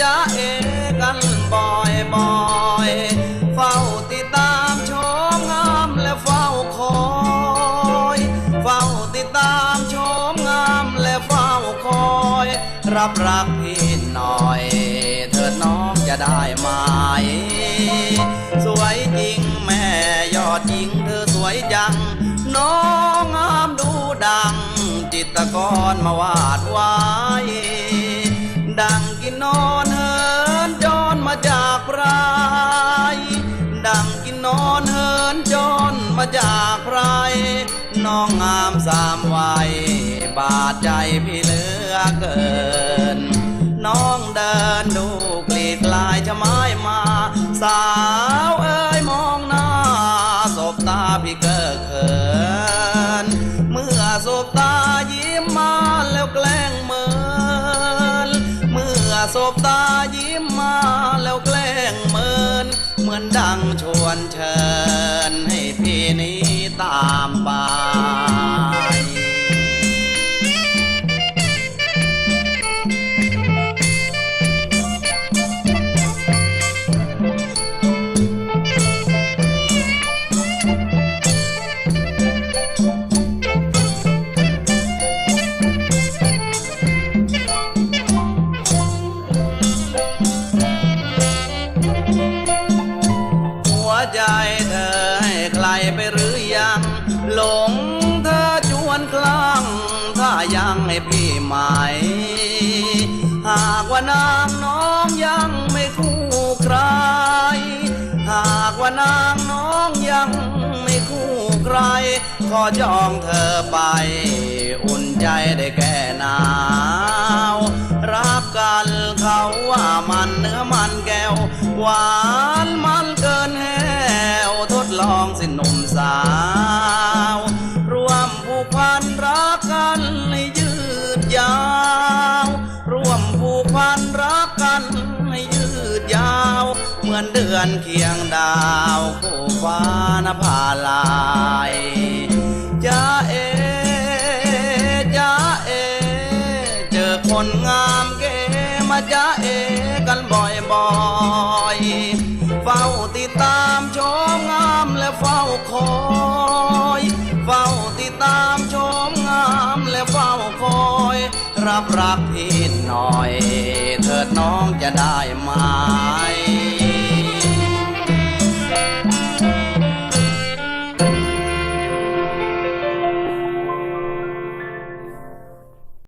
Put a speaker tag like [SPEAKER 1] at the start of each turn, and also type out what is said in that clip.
[SPEAKER 1] จ้าเอกันบ่อยบ่อยเฝ้าติดตามชมงามและเฝ้าคอยเฝ้าติดตามชมงามและเฝ้าคอย รับรักพี่หน่อยเถิดน้องจะได้ไหมสวยจริงแม่ยอดหญิงเธอสวยจัง น้องงามดูดัง จิตกรมาวาดว จากไรน้องงามสามวัย บาดใจพี่เหลือเกิน น้องเดินดูกลีดลายจะไม้มา สาวเอ้ยมองหน้า สบตาพี่เก้อเขิน เมื่อสบตายิ้มมาแล้วแกล้งเมิน เมื่อสบตายิ้ม มือนดังชวนเชิญให้พี่นี้ หลงเธอจวนคลั่งถ้ายังให้พี่ไหมหากว่านางน้องยังไม่คู่ใคร หากว่านางน้องยังไม่คู่ใคร ขอจองเธอไป อุ่นใจได้แก่หนาวรักกันเขาว่ามันเนื้อมันแก้วหวา ฝันรักกันให้ยืดยาว เหมือนเดือนเคียงดาวคู่ฟ้านภาลายจะเอจะเอ เจอคนงามเก๋มาจ้าเอกันบ่อยบ่อยเฝ้าติดตามชมงามและเฝ้าคอย เฝ้าติดตามชมงามและเฝ้าคอย รับรักพี่หน่อย เถิดน้องจะได้มา